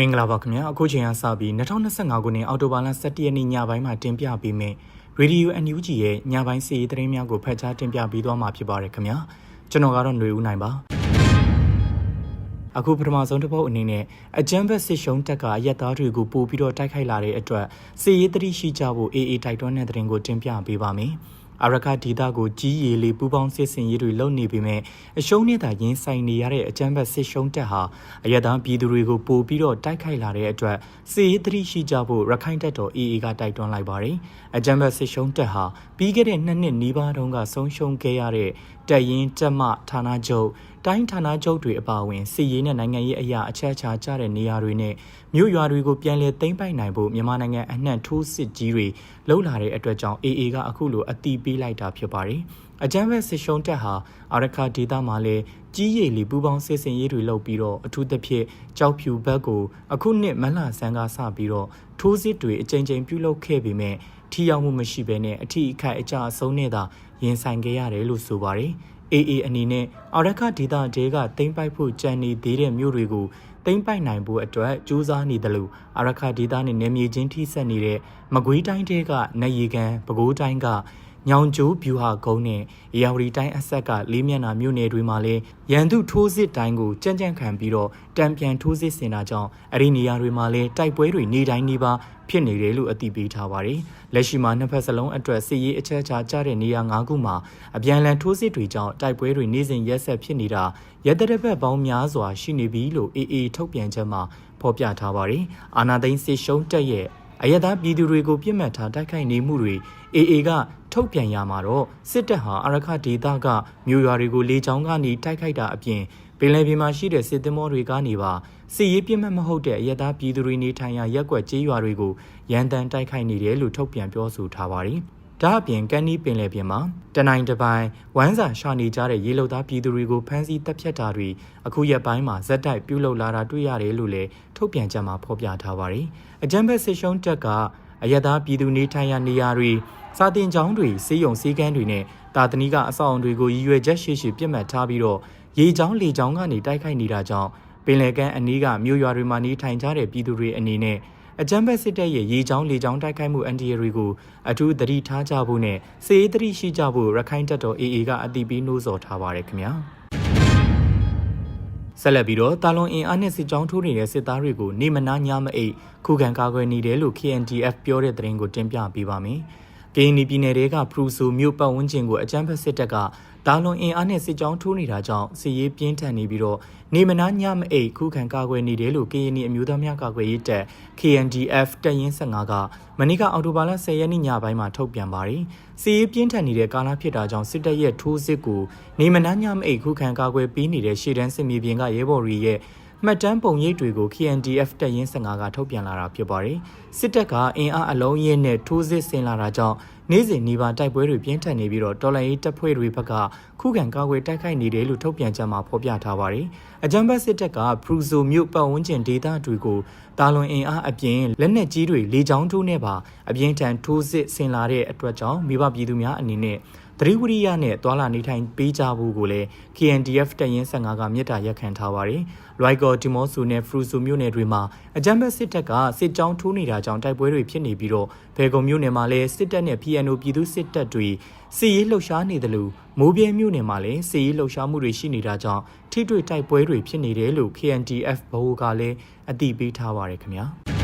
မင်္ဂလာပါခင်ဗျာအခုချိန်ကစပြီး2025ခုနှစ်အောက်တိုဘာလ17ရက်နေ့ညပိုင်းမှာတင်ပြပေးမယ်ရေဒီယို NUG ရဲ့ညပိုင်းစီးရီးသတင်းများကိုဖတ်ကြားတင်ပြပေးသွားမှာဖြစ်ပါတယ်ခင်ဗျာကျွန်တော်ကတော့ຫນွေဦးနိုင်ပါအခုပထမဆုံးတစ်ပုတ်အနေနဲ့အကြမ်းဖက်စစ်ရှုံးတပ်ကအရက်သားတွေကိုပို့ပြီးတော့တိုက်ခိုက်လာတဲ့အတွက်စီရေးတတိရှိကြဖို့ AA တိုက်တွန်းတဲ့သတင်းကိုတင်ပြပေးပါမယ် အာရခဒေတာကိုကြီးရီလေးပူပေါင်းစစ်စင်ရေးတွေလုပ်နေပေမဲ့အရှုံးနဲ့သာရင်ဆိုင်နေရတဲ့အကြမ်းဖက်စစ်ရှုံးတပ်ဟာအရသာပြည်သူတွေကိုပို့ပြီးတော့တိုက်ခိုက်လာတဲ့အတွက်စစ်ရေးသတိရှိကြဖို့ရခိုင်တပ်တော် AA ကတိုက်တွန်းလိုက်ပါတယ်။အကြမ်းဖက်စစ်ရှုံးတပ်ဟာပြီးခဲ့တဲ့နှစ်နှစ်နီးပါးတုန်းကဆုံးရှုံးခဲ့ရတဲ့တပ်ရင်းတပ်မဌာနချုပ်တိုင်းဌာနချုပ်တွေအပါအဝင်စစ်ရေးနဲ့နိုင်ငံရေးအရာအချက်အချာကျတဲ့နေရာတွေနဲ့မြို့ရွာတွေကိုပြန်လည်သိမ်းပိုက်နိုင်ဖို့မြန်မာနိုင်ငံအနှံ့ထိုးစစ်ကြီးတွေလှုပ်လာတဲ့အတွက်ကြောင့် AA ကအခုလိုအတိပေးလိုက်တာဖြစ်ပါတယ်။အကြမ်းဖက်စစ်ရှုံးတပ်ဟာအာရခဒေသမှာလည်းကြီးရည်လီပူပေါင်းစစ်စင်ရေးတွေလုပ်ပြီးတော့အထူးသဖြင့်ကြောက်ဖြူဘက်ကိုအခုနှစ်မလဆန်းကစပြီးတော့ထိုးစစ်တွေအကြိမ်ကြိမ်ပြုလုပ်ခဲ့ပေမဲ့ထိရောက်မှုမရှိဘဲနဲ့အထီးအခိုက်အကျအဆုံးနဲ့သာရင်ဆိုင်ခဲ့ရတယ်လို့ဆိုပါတယ်။ AA အနေနဲ့အာရခဒေသတဲကတိမ့်ပိုက်ဖို့ကြံနေသေးတဲ့မြို့တွေကိုတိမ့်ပိုက်နိုင်ဖို့အတွက်စူးစမ်းနေတယ်လို့အာရခဒေသနဲ့နယ်မြေချင်းထိစပ်နေတဲ့မကွေးတိုင်းတဲကနေရီကန်ပဲခူးတိုင်းက ညောင်ကျိုးဗျူဟာကုန်းနဲ့အေယာဝတီတိုင်းအဆက်ကလေးမျက်နှာမြို့နယ်တွေမှာလည်းရန်သူထိုးစစ်တိုင်းကိုကြံ့ကြံ့ခံပြီးတော့တံပြန်ထိုးစစ်ဆင်တာကြောင့်အဲ့ဒီနေရာတွေမှာလည်းတိုက်ပွဲတွေနေတိုင်းနေပါဖြစ်နေတယ်လို့အသိပေးထားပါတယ်။လက်ရှိမှာနှစ်ဖက်စလုံးအတွက်စစ်ရေးအချက်အချာကျတဲ့နေရာ၅ခုမှာအပြန်အလှန်ထိုးစစ်တွေကြောင့်တိုက်ပွဲတွေနေစဉ်ရက်ဆက်ဖြစ်နေတာရတရဘက်ပေါင်းများစွာရှိနေပြီလို့ AA ထုတ်ပြန်ချက်မှာဖော်ပြထားပါတယ်။အာနာသိန်းစစ်ရှုံးတက်ရဲ့ အယက်သားပြည်သူတွေကိုပြစ်မှတ်ထားတိုက်ခိုက်နေမှုတွေ AA ကထုတ်ပြန်ရမှာတော့စစ်တပ်ဟာအရခဒေသကမြို့ရွာတွေကိုလေကြောင်းကနေတိုက်ခိုက်တာအပြင်ပင်လယ်ပြင်မှာရှိတဲ့စစ်သင်္ဘောတွေကနေပါစစ်ရေးပြစ်မှတ်မဟုတ်တဲ့အယက်သားပြည်သူတွေနေထိုင်ရာရက်ွက်ကျေးရွာတွေကိုရန်တမ်းတိုက်ခိုက်နေတယ်လို့ထုတ်ပြန်ပြောဆိုထားပါတယ်။ ဒါအပြင်ကန်နီပင်လယ်ပြင်မှာတနိုင်တပိုင်းဝမ်းစာရှာနေကြတဲ့ရေလုံသားပြည်သူတွေကိုဖမ်းဆီးတပ်ဖြတ်တာတွေအခုရက်ပိုင်းမှာဇက်တိုက်ပြုလုပ်လာတာတွေ့ရတယ်လို့လည်းထုတ်ပြန်ချက်မှာဖော်ပြထားပါတယ်။အကြံဘက်စစ်ရှုံးတက်ကအယက်သားပြည်သူနေထိုင်ရာနေရာတွေစာတင်ကျောင်းတွေစေယုံစည်းကမ်းတွေနဲ့တာသနီကအဆောက်အုံတွေကိုရည်ရွယ်ချက်ရှိရှိပြစ်မှတ်ထားပြီးတော့ရေချောင်းလေချောင်းကနေတိုက်ခိုက်နေတာကြောင့်ပင်လယ်ကမ်းအနီးကမြို့ရွာတွေမှာနေထိုင်ကြတဲ့ပြည်သူတွေအနေနဲ့ အကြမ်းဖက်စစ်တပ်ရဲ့ရေချောင်းလေချောင်းတိုက်ခိုက်မှုအန်တီရီတွေကိုအထူးသတိထားကြဖို့နဲ့စေရေးသတိရှိကြဖို့ရခိုင်တပ်တော် AA ကအတိပေးနှိုးဆော်ထားပါတယ်ခင်ဗျာဆက်လက်ပြီးတော့တာလွန်အင်အားနဲ့စစ်ကြောင်းထိုးနေတဲ့စစ်သားတွေကိုနေမနာညမအိတ်ခုခံကာကွယ်နေတယ်လို့ KNDF ပြောတဲ့သတင်းကိုတင်ပြပေးပါမယ်။ ကရင်ပြည်နယ်တွေကဖရူဆိုမြို့ပတ်ဝန်းကျင်ကိုအကြမ်းဖက်စစ်တပ်ကတာလွန်အင်အားနဲ့စစ်ကြောင်းထိုးနေတာကြောင့်စစ်ရေးပြင်းထန်နေပြီးတော့နေမနာညမအိတ်ခုခံကာကွယ်နေတယ်လို့ကရင်အမျိုးသားများကာကွယ်ရေးတပ် KNDF တပ်ရင်း15ကမနေ့ကအော်တိုဘာလ10ရက်နေ့ညပိုင်းမှာထုတ်ပြန်ပါတယ်။စစ်ရေးပြင်းထန်နေတဲ့ကာလဖြစ်တာကြောင့်စစ်တပ်ရဲ့ထိုးစစ်ကိုနေမနာညမအိတ်ခုခံကာကွယ်ပေးနေတဲ့ရှေ့တန်းစစ်မြေပြင်ကရဲဘော်တွေရဲ့ မှတ်တမ်းပုံရိပ်တွေကို KNDF တပ်ရင်း15ကထုတ်ပြန်လာတာဖြစ်ပါတယ်။စစ်တပ်ကအင်အားအလုံးရင်းနဲ့ထိုးစစ်ဆင်လာတာကြောင့်နေ့စဉ်နေပါတိုက်ပွဲတွေပြင်းထန်နေပြီးတော့တော်လိုင်းရေးတပ်ဖွဲ့တွေဘက်ကခုခံကာကွယ်တိုက်ခိုက်နေတယ်လို့ထုတ်ပြန်ချက်မှာဖော်ပြထားပါတယ်။အကြံဘတ်စစ်တပ်ကဖရူဆိုမြို့ပတ်ဝန်းကျင်ဒေသတွေကိုတာလွန်အင်အားအပြင်လက်နက်ကြီးတွေလေကြောင်းထိုးနဲ့ပါအပြင်းထန်ထိုးစစ်ဆင်လာတဲ့အတွက်ကြောင့်မိဘပြည်သူများအနေနဲ့ သတိဝရိယနဲ့သွာလာနေထိုင်ပေးကြဖို့ကိုလည်း KNDF တပ်ရင်း15ကမြစ်တာရက်ခံထားပါတယ်။လွိုက်ကော်တီမော့ဆူနဲ့ဖရူဆူမြို့နယ်တွေမှာအကြမ်းဖက်စစ်တပ်ကစစ်ကြောင်းထိုးနေတာကြောင့်တိုက်ပွဲတွေဖြစ်နေပြီးတော့ဘယ်ကုံမြို့နယ်မှာလည်းစစ်တပ်နဲ့ PNO ပြည်သူစစ်တပ်တွေစစ်ရေးလှုပ်ရှားနေတယ်လို့မိုးပြဲမြို့နယ်မှာလည်းစစ်ရေးလှုပ်ရှားမှုတွေရှိနေတာကြောင့်ထိတွေ့တိုက်ပွဲတွေဖြစ်နေတယ်လို့ KNDF ဘဟုကလည်းအသိပေးထားပါတယ်ခင်ဗျာ။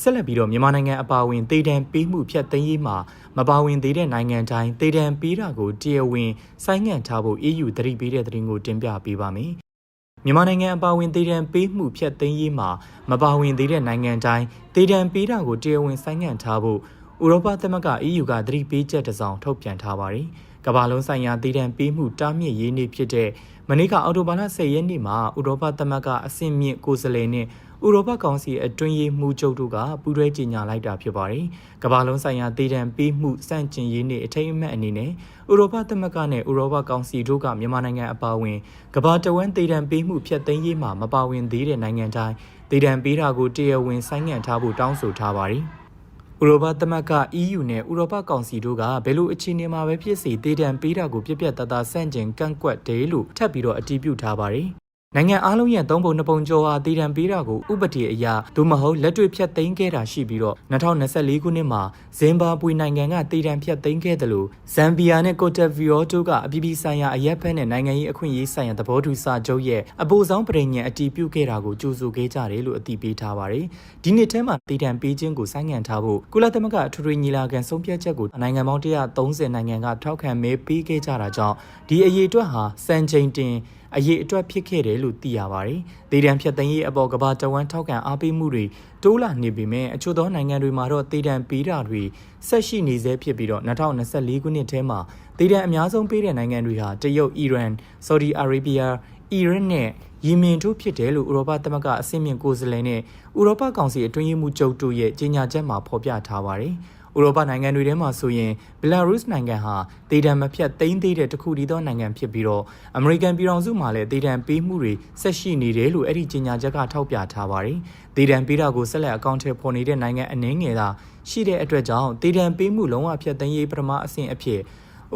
ဆက်လက်ပြီးတော့မြန်မာနိုင်ငံအပါအဝင်ဒေသံပေးမှုဖြတ်သိမ်းရေးမှာမပါဝင်သေးတဲ့နိုင်ငံတိုင်းဒေသံပေးတာကိုတရားဝင်ဆိုင်းငံ့ထားဖို့ EU သတိပေးတဲ့သတင်းကိုတင်ပြပေးပါမယ်။မြန်မာနိုင်ငံအပါအဝင်ဒေသံပေးမှုဖြတ်သိမ်းရေးမှာမပါဝင်သေးတဲ့နိုင်ငံတိုင်းဒေသံပေးတာကိုတရားဝင်ဆိုင်းငံ့ထားဖို့ဥရောပသမဂ္ဂ EU ကသတိပေးချက်တစ်စောင်ထုတ်ပြန်ထားပါတယ်။ကမ္ဘာလုံးဆိုင်ရာဒေသံပေးမှုတားမြစ်ရေးနေ့ဖြစ်တဲ့မနေ့ကအောက်တိုဘာလ10ရက်နေ့မှာဥရောပသမဂ္ဂအဆင့်မြင့်ကိုယ်စားလှယ်နဲ့ ဥရောပကောင်စီအတွင်းရေးမှူးချုပ်တို့ကပူးတွဲကြေညာလိုက်တာဖြစ်ပါတယ်။ကမ္ဘာလုံးဆိုင်ရာဒေသံပေးမှုစန့်ကျင်ရေးနေ့အထိမ်းအမှတ်အနေနဲ့ဥရောပသမဂ္ဂနဲ့ဥရောပကောင်စီတို့ကမြန်မာနိုင်ငံအပါအဝင်ကမ္ဘာတဝန်းဒေသံပေးမှုဖျက်သိမ်းရေးမှာမပါဝင်သေးတဲ့နိုင်ငံတိုင်းဒေသံပေးတာကိုတရားဝင်ဆိုင်းငံ့ထားဖို့တောင်းဆိုထားပါတယ်။ဥရောပသမဂ္ဂ EU နဲ့ဥရောပကောင်စီတို့ကဘယ်လိုအခြေအနေမှာပဲဖြစ်စေဒေတံပေးတာကိုပြက်ပြက်တသားဆန့်ကျင်ကန့်ကွက်တယ်လို့ထပ်ပြီးတော့အတည်ပြုထားပါတယ် နိုင်ငံအားလုံးရဲ့သုံးပုံနှစ်ပုံကျော်ဟာတည်တံပေးတာကိုဥပဒေအရသို့မဟုတ်လက်တွေ့ဖြတ်သိမ်းခဲ့တာရှိပြီးတော့2024ခုနှစ်မှာဇင်ဘာပွေနိုင်ငံကတည်တံဖြတ်သိမ်းခဲ့တယ်လို့ဇမ်ဘီယာနဲ့ကိုတက်ဗီယိုတို့ကအပြည်ပြည်ဆိုင်ရာအရက်ဖက်နဲ့နိုင်ငံရေးအခွင့်အရေးဆိုင်ရာသဘောတူစာချုပ်ရဲ့အပိုဆောင်ပြည်ညံအတည်ပြုခဲ့တာကိုကြိုဆိုခဲ့ကြတယ်လို့အတည်ပြုထားပါတယ်။ဒီနှစ်ထဲမှာတည်တံပေးခြင်းကိုဆိုင်းငံ့ထားဖို့ကုလသမဂ္ဂအထွေထွေညီလာခံဆုံးဖြတ်ချက်ကိုနိုင်ငံပေါင်း130နိုင်ငံကထောက်ခံမဲပေးခဲ့ကြတာကြောင့်ဒီအရေးအတွက်ဟာစံချိန်တင် အရေးအတွက်ဖြစ်ခဲ့တယ်လို့သိရပါတယ်။ဒေတံဖြတ်သိမ်းရေးအပေါ်ကဘာတဝမ်းထောက်ခံအားပေးမှုတွေတိုးလာနေပေမဲ့အချို့သောနိုင်ငံတွေမှာတော့ဒေတံပေးတာတွေဆက်ရှိနေဆဲဖြစ်ပြီးတော့2024ခုနှစ်ထဲမှာဒေတံအများဆုံးပေးတဲ့နိုင်ငံတွေဟာတရုတ်၊အီရန်၊ဆော်ဒီအာရေဗျ၊အီရတ်နဲ့ယီမင်တို့ဖြစ်တယ်လို့ဥရောပသမဂ္ဂအစည်းအဝေးကိုယ်စားလှယ်နဲ့ဥရောပကောင်စီအတွင်းရေးမှူးချုပ်တို့ရဲ့ကြေညာချက်မှာဖော်ပြထားပါတယ်။ ဥရောပနိုင်ငံတွေထဲမှာဆိုရင်ဘယ်လာရုစ်နိုင်ငံဟာဒေတံမဖြတ်သိမ်းသေးတဲ့တခုတည်းသောနိုင်ငံဖြစ်ပြီးတော့အမေရိကန်ပြည်ထောင်စုမှာလည်းဒေတံပေးမှုတွေဆက်ရှိနေတယ်လို့အဲ့ဒီကြေညာချက်ကထောက်ပြထားပါတယ်။ဒေတံပေးတာကိုဆက်လက်အကောင့်ထဲပေါ်နေတဲ့နိုင်ငံအနည်းငယ်သာရှိတဲ့အတွက်ကြောင့်ဒေတံပေးမှုလုံးဝဖြတ်သိမ်းရေးပထမအဆင့်အဖြစ်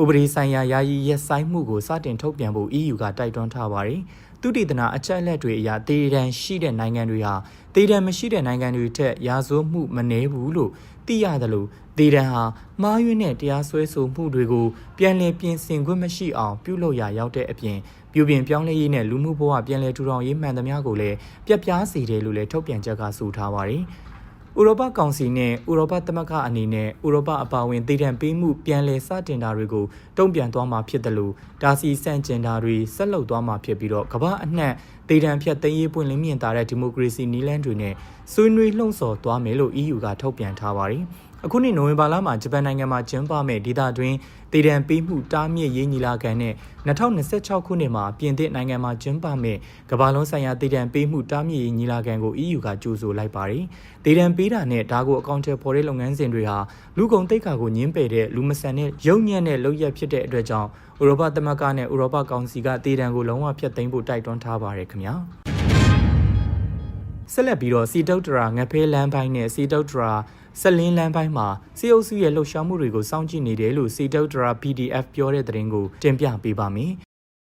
ဥပဒေဆိုင်ရာယာယီရက်ဆိုင်မှုကိုစတင်ထုတ်ပြန်ဖို့ EU ကတိုက်တွန်းထားပါတယ်။ သူတည်တနာအချက်အလက်တွေအရဒေတံရှိတဲ့နိုင်ငံတွေဟာဒေတံမရှိတဲ့နိုင်ငံတွေထက်ရာဇဝမှုမနှဲဘူးလို့သိရတယ်လို့ဒေတံဟာမှားယွင်းတဲ့တရားစွဲဆိုမှုတွေကိုပြန်လည်ပြင်ဆင်ခွင့်မရှိအောင်ပြုလုပ်ရရောက်တဲ့အပြင်ပြုပြင်ပြောင်းလဲရေးနဲ့လူမှုဘဝပြန်လည်ထူထောင်ရေးမှန်သမျှကိုလည်းပြက်ပြားစေတယ်လို့လည်းထုတ်ပြန်ချက်ကဆိုထားပါတယ်။ ဥရောပကောင်စီနဲ့ဥရောပသမဂ္ဂအနေနဲ့ဥရောပအပါအဝင်တည်တံပေးမှုပြန်လည်စတင်တာတွေကိုတုံ့ပြန်သွားမှာဖြစ်တယ်လို့ဒါစီစန့်ကျင်တာတွေဆက်လုပ်သွားမှာဖြစ်ပြီးတော့ကမ္ဘာအနှံ့ တည်တံဖြတ်သိမ်းရေးပွင့်လင်းမြင်သာတဲ့ဒီမိုကရေစီနည်းလမ်းတွေနဲ့ဆွေးနွေးလှုံ့ဆော်သွားမယ်လို့ EU ကထုတ်ပြန်ထားပါတယ်။အခုနှစ်နိုဝင်ဘာလမှာဂျပန်နိုင်ငံမှာကျင်းပမဲ့ဒေသတွင်းတည်တံပေးမှုတားမြစ်ရေးညီလာခံနဲ့2026ခုနှစ်မှာပြင်သစ်နိုင်ငံမှာကျင်းပမဲ့ကမ္ဘာလုံးဆိုင်ရာတည်တံပေးမှုတားမြစ်ရေးညီလာခံကို EU ကကြိုဆိုလိုက်ပါတယ်။တည်တံပေးတာနဲ့ဒါကိုအကောင့်ထဲပေါ်တဲ့လုပ်ငန်းစဉ်တွေဟာလူကုန်တိတ်ခါကိုညှင်းပယ်တဲ့လူမဆန်တဲ့ရုံညံ့တဲ့လုပ်ရက်ဖြစ်တဲ့အတွက်ကြောင့်ဥရောပသမဂ္ဂနဲ့ဥရောပကောင်စီကတည်တံကိုလုံးဝဖျက်သိမ်းဖို့တိုက်တွန်းထားပါတယ်ခင်ဗျာ။ဆက်လက်ပြီးတော့စီတုတ်တရာငဖဲလမ်းပိုင်းနဲ့စီတုတ်တရာဆက်လင်းလမ်းပိုင်းမှာစီအုပ်စုရဲ့လှုပ်ရှားမှုတွေကိုစောင့်ကြည့်နေတယ်လို့စီတုတ်တရာ PDF ပြောတဲ့သတင်းကိုတင်ပြပေးပါမယ်။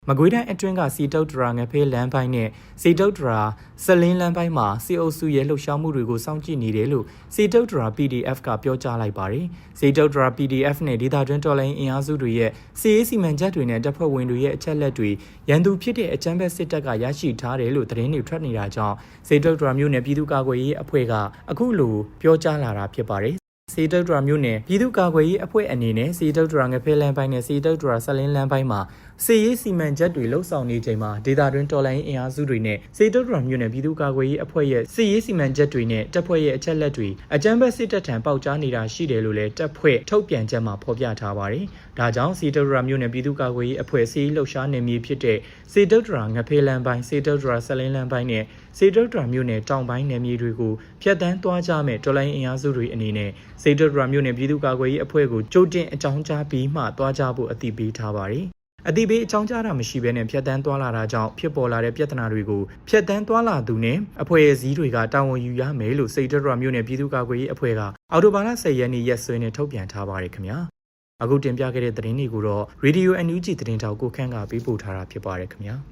မကွေးတိုင်းအတွင်းကစီတုတ်တရာငဖေးလမ်းပိုင်းနဲ့စီတုတ်တရာစလင်းလမ်းပိုင်းမှာစီအုပ်စုရဲ့လှုပ်ရှားမှုတွေကိုစောင့်ကြည့်နေတယ်လို့စီတုတ်တရာ PDF ကပြောကြားလိုက်ပါတယ်။စီတုတ်တရာ PDF နဲ့ဒေတာတွင်းတော်လိုင်းအင်အားစုတွေရဲ့စီရေးစီမံချက်တွေနဲ့တပ်ဖွဲ့ဝင်တွေရဲ့အချက်လက်တွေရန်သူဖြစ်တဲ့အကြမ်းဖက်စစ်တပ်ကရရှိထားတယ်လို့သတင်းတွေထွက်နေတာကြောင့်စီတုတ်တရာမျိုးနဲ့ပြည်သူ့ကာကွယ်ရေးအဖွဲ့ကအခုလိုပြောကြားလာတာဖြစ်ပါတယ် စီတုတ်ဒရာမြို့နယ်ပြည်သူ့ကာကွယ်ရေးအဖွဲ့အနေနဲ့စီတုတ်ဒရာငဖဲလန်ပိုင်းနဲ့စီတုတ်ဒရာဆက်လင်းလန်ပိုင်းမှာစီရေးစီမံချက်တွေလှုပ်ဆောင်နေချိန်မှာဒေတာတွင်တော်လိုင်းအင်အားစုတွေနဲ့စီတုတ်ဒရာမြို့နယ်ပြည်သူ့ကာကွယ်ရေးအဖွဲ့ရဲ့စီရေးစီမံချက်တွေနဲ့တပ်ဖွဲ့ရဲ့အချက်လက်တွေအကြမ်းဖက်စစ်တပ်ထံပေါက်ကြားနေတာရှိတယ်လို့လည်းတပ်ဖွဲ့ထုတ်ပြန်ချက်မှာဖော်ပြထားပါတယ်။ ဒါကြောင့်စီတုတ်ဒရာမြို့နယ်ပြည်သူ့ကာကွယ်ရေးအဖွဲ့စီလှုပ်ရှားနေမည်ဖြစ်တဲ့စီတုတ်ဒရာငဖဲလန်ပိုင်းစီတုတ်ဒရာဆက်လင်းလန်ပိုင်းနဲ့စီတုတ်ဒရာမြို့နယ်တောင်ပိုင်းနယ်မြေတွေကိုဖျက်ဆီးသွားကြမဲ့တော်လိုင်းအင်အားစုတွေအနေနဲ့စီတုတ်ဒရာမြို့နယ်ပြည်သူ့ကာကွယ်ရေးအဖွဲ့ကိုကြိုတင်အကြောင်းကြားပြီးမှသွားကြဖို့အသိပေးထားပါတယ်။အတိပေးအကြောင်းကြားတာမရှိဘဲနဲ့ဖြတ်တန်းသွားလာတာကြောင့်ဖြစ်ပေါ်လာတဲ့ပြဿနာတွေကိုဖြတ်တန်းသွားလာသူနဲ့အဖွဲ့အစည်းတွေကတာဝန်ယူရမယ်လို့စိတ်တရမြို့နယ်ပြည်သူ့ကာကွယ်ရေးအဖွဲ့ကအော်တိုဘာလ10ရက်နေ့ရက်စွဲနဲ့ထုတ်ပြန်ထားပါတယ်ခင်ဗျာ အခုတင်ပြခဲ့တဲ့သတင်းတွေကိုတော့ Radio NUG သတင်းတောက်ကိုခန့်ကပေးပို့ထားတာဖြစ်ပါတယ်ခင်ဗျာ